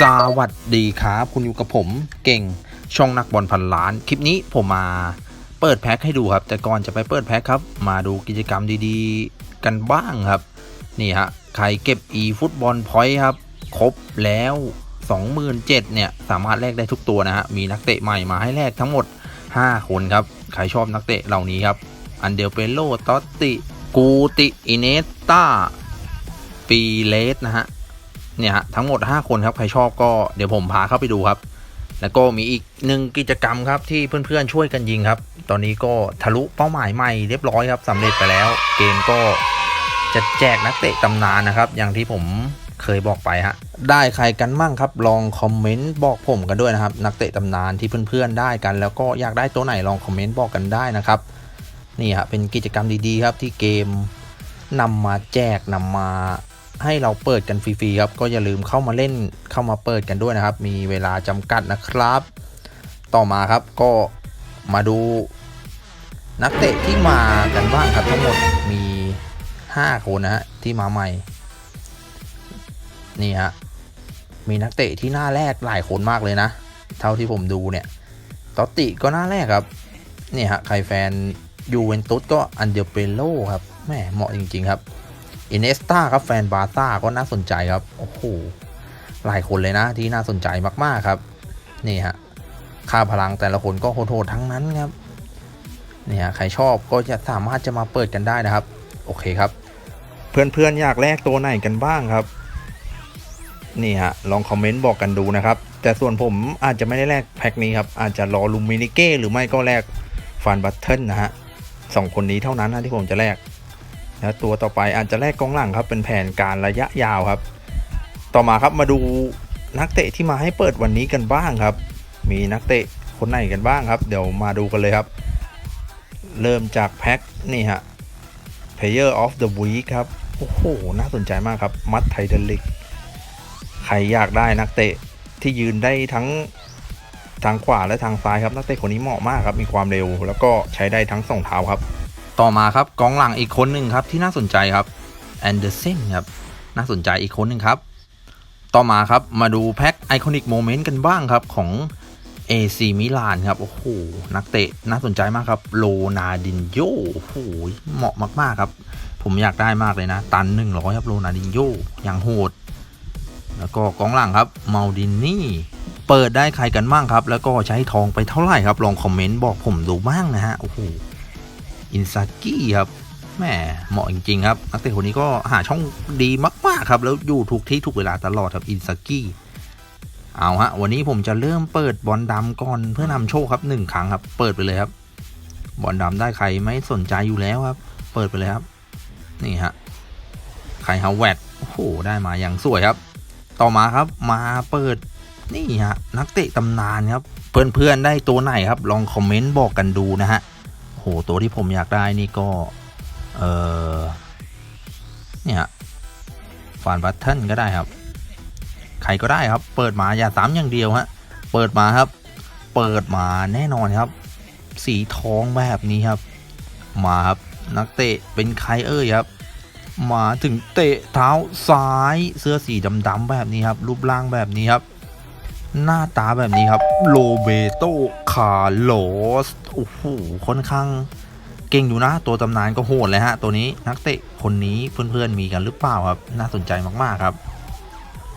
สวัสดีครับ คุณอยู่กับผมเก่งช่องนักบอลพันล้าน คลิปนี้ผมมาเปิดแพ็คให้ดูครับ แต่ก่อนจะไปเปิดแพ็คครับ มาดูกิจกรรมดีๆ กันบ้างครับ นี่ฮะใครเก็บ e ฟุตบอลพอยต์ครับ ครบแล้ว 27,000เนี่ย สามารถแลกได้ทุกตัวนะฮะ มีนักเตะใหม่มาให้แลกทั้งหมด 5 คนครับ ใครชอบนักเตะเหล่านี้ครับ อันเดลเปโลตอตติ กูติ อิเนสตาปีเลสนะฮะ เนี่ยทั้งหมด 5 คนครับใครชอบก็เดี๋ยวผมพาเข้าไปดูครับ แล้วก็มีอีกหนึ่งกิจกรรมครับที่เพื่อนๆช่วยกันยิงครับ ตอนนี้ก็ทะลุเป้าหมายใหม่เรียบร้อยครับสำเร็จไปแล้ว เกมก็จะแจกนักเตะตำนานนะครับ อย่างที่ผมเคยบอกไปฮะได้ใครกันมั่งครับ ลองคอมเมนต์บอกผมกันด้วยนะครับ นักเตะตำนานที่เพื่อนๆได้กัน แล้วก็อยากได้ตัวไหนลองคอมเมนต์บอกกันได้นะครับนี่ฮะเป็นกิจกรรมดีๆครับที่เกมนำมาแจกนำมา ให้เราเปิดกันฟรีๆครับ ก็อย่าลืมเข้ามาเล่นเข้ามาเปิดกันด้วยนะครับ มีเวลาจำกัดนะครับ ต่อมาครับก็มาดูนักเตะที่มากันบ้างครับทั้งหมดมี 5 คนนะฮะที่มาใหม่ นี่ฮะมีนักเตะที่หน้าแรกหลายคนมากเลยนะ เท่าที่ผมดูเนี่ยตอติก็หน้าแรกครับนี่ฮะใครแฟนยูเวนตุสก็อันเดลเปโลครับแหมเหมาะจริง ๆ ครับ อินเนสตาครับแฟนบาร์ซ่าก็น่าสนใจครับ โอ้โห หลายคนเลยนะที่น่าสนใจมากๆครับ นี่ฮะ ค่าพลังแต่ละคนก็โหดๆทั้งนั้นครับ นี่ฮะ ใครชอบก็จะสามารถจะมาเปิดกันได้นะครับ โอเคครับ เพื่อนๆอยากแลกตัวไหนกันบ้างครับ นี่ฮะ ลองคอมเมนต์บอกกันดูนะครับ แต่ส่วนผมอาจจะไม่ได้แลกแพ็คนี้ครับ อาจจะรอลูมินิเก้หรือไม่ก็แลกฟันบัตเทิลนะฮะสองคนนี้เท่านั้นนะที่ผมจะแลก แล้วตัวต่อไปอาจจะแลกกองหลังครับ เป็นแผนการระยะยาวครับ ต่อมาครับมาดูนักเตะที่มาให้เปิดวันนี้กันบ้างครับ มีนักเตะคนไหนกันบ้างครับ เดี๋ยวมาดูกันเลยครับ เริ่มจากแพ็คนี่ฮะ Player of the Week ครับ โอ้โห น่าสนใจมากครับ มัดไทเทลิก ใครอยากได้นักเตะที่ยืนได้ทั้งทางขวาและทางซ้ายครับ นักเตะคนนี้เหมาะมากครับ มีความเร็ว แล้วก็ใช้ได้ทั้งสองเท้าครับ ต่อมาครับกองหลังอีกคนหนึ่งครับที่น่าสนใจครับแอนเดอร์เซนครับน่าสนใจอีกคนหนึ่งครับ ต่อมาครับมาดูแพ็คไอคอนิกโมเมนต์กันบ้างครับของ AC มิลานครับโอ้โหนักเตะน่าสนใจมากครับโลนาดินโยโอ้โหเหมาะมากๆครับ ผมอยากได้มากเลยนะ ตันหนึ่งร้อยครับโลนาดินโยอย่างโหด แล้วก็กองหลังครับมาดินนี่เปิดได้ใครกันบ้างครับ แล้วก็ใช้ทองไปเท่าไหร่ครับ ลองคอมเมนต์บอกผมดูบ้างนะฮะโอ้โห อินซากิครับแหมเหมาะจริงๆครับนักเตะคนนี้ก็หาช่องดีมากๆครับ แล้วอยู่ถูกที่ถูกเวลาตลอดครับอินซากิเอาฮะวันนี้ผมจะเริ่มเปิดบอลดำก่อนเพื่อนำโชคครับหนึ่งครั้งครับ เปิดไปเลยครับ บอลดำได้ใครไม่สนใจอยู่แล้วครับ เปิดไปเลยครับ นี่ฮะใครฮาแวดโอ้โหได้มาอย่างสวยครับ ต่อมาครับมาเปิดนี่ฮะนักเตะตำนานครับ เพื่อนๆได้ตัวไหนครับ ลองคอมเมนต์บอกกันดูนะฮะ หตัวที่ผมอยากได้นี่ก็ เออเนี่ยฟานบัตเทิลก็ได้ครับ ใครก็ได้ครับ เปิดมาอย่าซ้ำอย่างเดียวฮะ เปิดมาครับ เปิดมาแน่นอนครับ สีทองแบบนี้ครับ มาครับนักเตะเป็นใครเอ่ยครับ มาถึงเตะเท้าซ้ายเสื้อสีดำๆแบบนี้ครับ รูปร่างแบบนี้ครับ หน้าตาแบบนี้ครับ โลเบโต คาร์โลสโอ้โหค่อนข้างเก่งอยู่นะ ตัวตำนานก็โหดเลยฮะ ตัวนี้นักเตะคนนี้เพื่อนๆมีกันหรือเปล่าครับ น่าสนใจมากๆครับ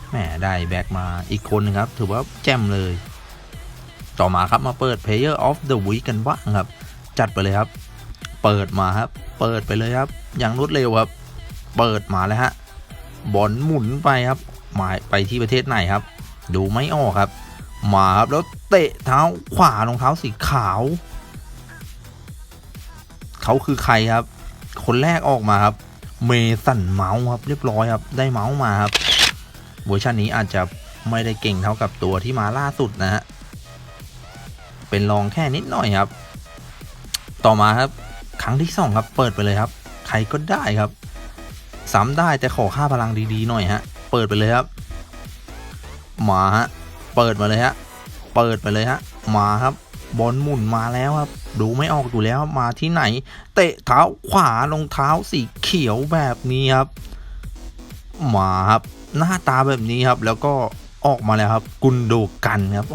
แหมได้แบ็กมาอีกคนนึงครับ ถือว่าแจ่มเลย ต่อมาครับมาเปิด Player of the Week กันบ้างครับ จัดไปเลยครับ เปิดมาครับ เปิดไปเลยครับ อย่างรวดเร็วครับ เปิดมาแล้วฮะบอลหมุนไปครับ หมายไปที่ประเทศไหนครับ ดูไม่ออกครับ มาครับแล้ว เตะเท้าขวารองเท้าสีขาว เขาคือใครครับ คนแรกออกมาครับ เมสันเมาส์ครับ เรียบร้อยครับ ได้เมาส์มาครับเวอร์ชันนี้อาจจะไม่ได้เก่งเท่ากับตัวที่มาล่าสุดนะฮะ เป็นรองแค่นิดหน่อยครับ ต่อมาครับ ครั้งที่สองครับ เปิดไปเลยครับ ใครก็ได้ครับซ้ำได้แต่ขอค่าพลังดีๆหน่อยฮะ เปิดไปเลยครับ มาฮะ เปิดมาเลยฮะ เปิดไปเลยฮะมาครับบอลหมุนมาแล้วครับ ดูไม่ออกอยู่แล้วมาที่ไหน เตะเท้าขวารองเท้าสีเขียวแบบนี้ครับ มาครับ หน้าตาแบบนี้ครับ แล้วก็ออกมาแล้วครับ กุนโดกันครับ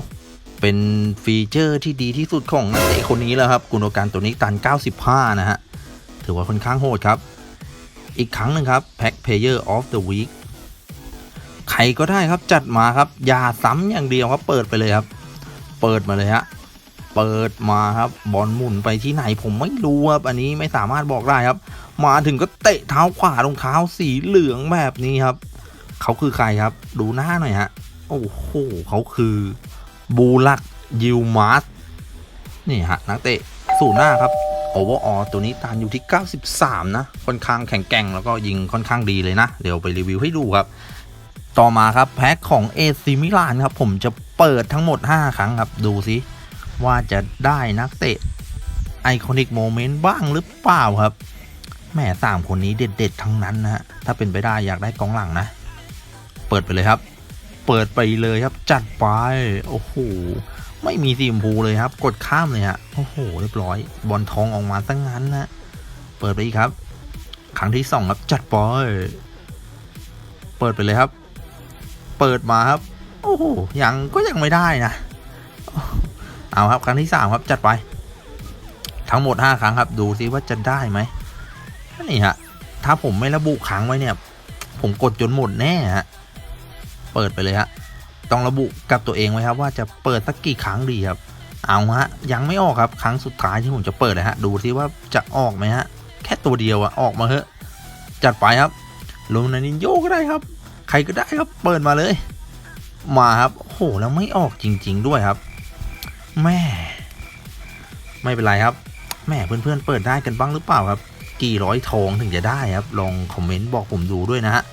เป็นฟีเจอร์ที่ดีที่สุดของนักเตะคนนี้แล้วครับ กุนโดกันตัวนี้ตัน 95 นะฮะ ถือว่าค่อนข้างโหดครับ อีกครั้งหนึ่งครับ Pack Player of the Week ใครก็ได้ครับจัดมาครับ อย่าซ้ำอย่างเดียวครับ เปิดไปเลยครับ เปิดมาเลยฮะ เปิดมาครับ บอลหมุนไปที่ไหนผมไม่รู้ครับ อันนี้ไม่สามารถบอกได้ครับ มาถึงก็เตะเท้าขวารองเท้าสีเหลืองแบบนี้ครับ เขาคือใครครับ ดูหน้าหน่อยฮะ โอ้โห เขาคือบูลักยิวมาสนี่ฮะนักเตะสูนหน้าครับโอเวอร์ออตัวนี้ตานอยู่ที่ 93 นะ ค่อนข้างแข็งแกร่งแล้วก็ยิงค่อนข้างดีเลยนะ เดี๋ยวไปรีวิวให้ดูครับ ต่อมาครับแพ็คของเอซิมิลานครับผมจะเปิดทั้งหมด 5 ครั้งครับ ดูสิว่าจะได้นักเตะไอคอนิกโมเมนต์บ้างหรือเปล่าครับแหมสามคนนี้เด็ด ๆ ทั้งนั้นนะฮะถ้าเป็นไปได้อยากได้กองหลังนะ เปิดไปเลยครับ เปิดไปเลยครับจัดไปโอ้โหไม่มีสีชมพูเลยครับ กดข้ามเลยฮะโอ้โหเรียบร้อย บอลทองออกมาตั้งนั้นนะเปิดไปอีกครับ ครั้งที่สองครับจัดไปเปิดไปเลยครับ เปิดมาครับ โอ้โหยังก็ยังไม่ได้นะ เอาครับครั้งที่สามครับจัดไป ทั้งหมดห้าครั้งครับ ดูซิว่าจะได้ไหมนี่ฮะถ้าผมไม่ระบุครั้งไว้เนี่ย ผมกดจนหมดแน่ฮะเปิดไปเลยฮะต้องระบุกับตัวเองไว้ครับ ว่าจะเปิดสักกี่ครั้งดีครับ เอาฮะยังไม่ออกครับครั้งสุดท้ายที่ผมจะเปิดนะฮะดูซิว่าจะออกไหมฮะแค่ตัวเดียวอะออกมาเถอะจัดไปครับโรนัลดินโยก็ได้ครับ รก็ได้ครับเปิดมาเลย มาครับโอ้โหแล้วไม่ออกจริง ๆ ด้วยครับแม่ไม่เป็นไรครับแม่เพื่อนๆเปิดได้กันบ้างหรือเปล่าครับ กี่ร้อยทองถึงจะได้ครับ ลองคอมเมนต์บอกผมดูด้วยนะฮะ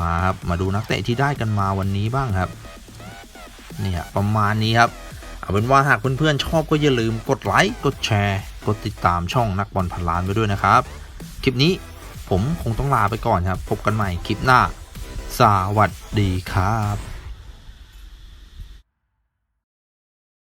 มาครับมาดูนักเตะที่ได้กันมาวันนี้บ้างครับเนี่ครับประมาณนี้ครับเอาเป็นว่าหากเพื่อนๆชอบก็อย่าลืมกดไลค์กดแชร์ กดติดตามช่องนักบอลพันล้านไว้ด้วยนะครับ คลิปนี้ผมคงต้องลาไปก่อนครับ พบกันใหม่คลิปหน้า สวัสดีครับ